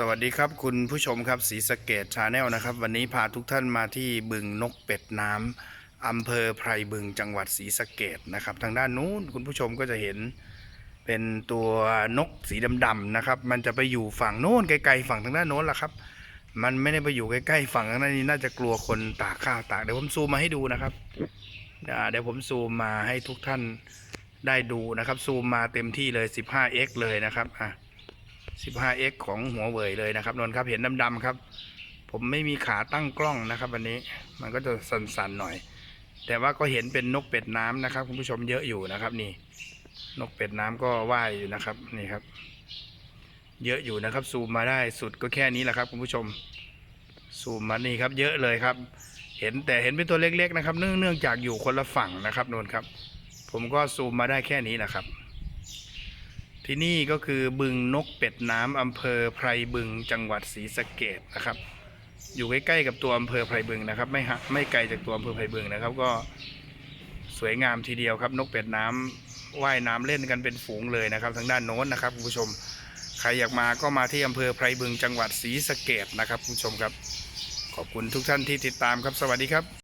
สวัสดีครับคุณผู้ชมครับสีสะเกตชาแนลนะครับ วันนี้พาทุกท่านมาที่บึงนกเป็ดน้ำอำเภอไพรบึงจังหวัดศรีสะเกดนะครับ ทางด้านนู้นคุณผู้ชมก็จะเห็นเป็นตัวนกสีดำๆนะครับ มันจะไปอยู่ฝั่งโน้นไกลๆฝั่งทางด้านโน้นแหละครับ มันไม่ได้ไปอยู่ใกล้ๆฝั่งทางด้านนี้น่าจะกลัวคนตากข้าวตากเดี๋ยวผมซูมมาให้ดูนะครับเดี๋ยวผมซูมมาให้ทุกท่านได้ดูนะครับซูมมาเต็มที่เลย 15x เลยนะครับอะ 15x ของหัวเว่ยเลยนะครับนนครับเห็นดำๆครับ ผมไม่มีขาตั้งกล้องนะครับวันนี้มันก็จะสั่นๆหน่อย แต่ว่าก็เห็นเป็นนกเป็ดน้ำนะครับ คุณผู้ชมเยอะอยู่นะครับ นี่ นกเป็ดน้ำก็ว่ายอยู่นะครับนี่ครับ เยอะอยู่นะครับ ซูมมาได้สุดก็แค่นี้แหละครับ คุณผู้ชมซูมมานี่ครับ เยอะเลยครับ เห็นแต่เห็นเป็นตัวเล็ก ๆ นะครับ เนื่องจากอยู่คนละฝั่งนะครับนนครับ ผมก็ซูมมาได้แค่นี้แหละครับ ที่นี่ก็คือบึงนกเป็ดน้ำอำเภอไพรบึงจังหวัดศรีสะเกดนะครับ อยู่ใกล้ๆกับตัวอำเภอไพรบึงนะครับ ไม่ฮะไม่ไกลจากตัวอำเภอไพรบึงนะครับ ก็สวยงามทีเดียวครับ นกเป็ดน้ำว่ายน้ำเล่นกันเป็นฝูงเลยนะครับ ทางด้านโน้นนะครับคุณผู้ชมใครอยากมาก็มาที่อำเภอไพรบึงจังหวัดศรีสะเกดนะครับคุณผู้ชมครับ ขอบคุณทุกท่านที่ติดตามครับสวัสดีครับ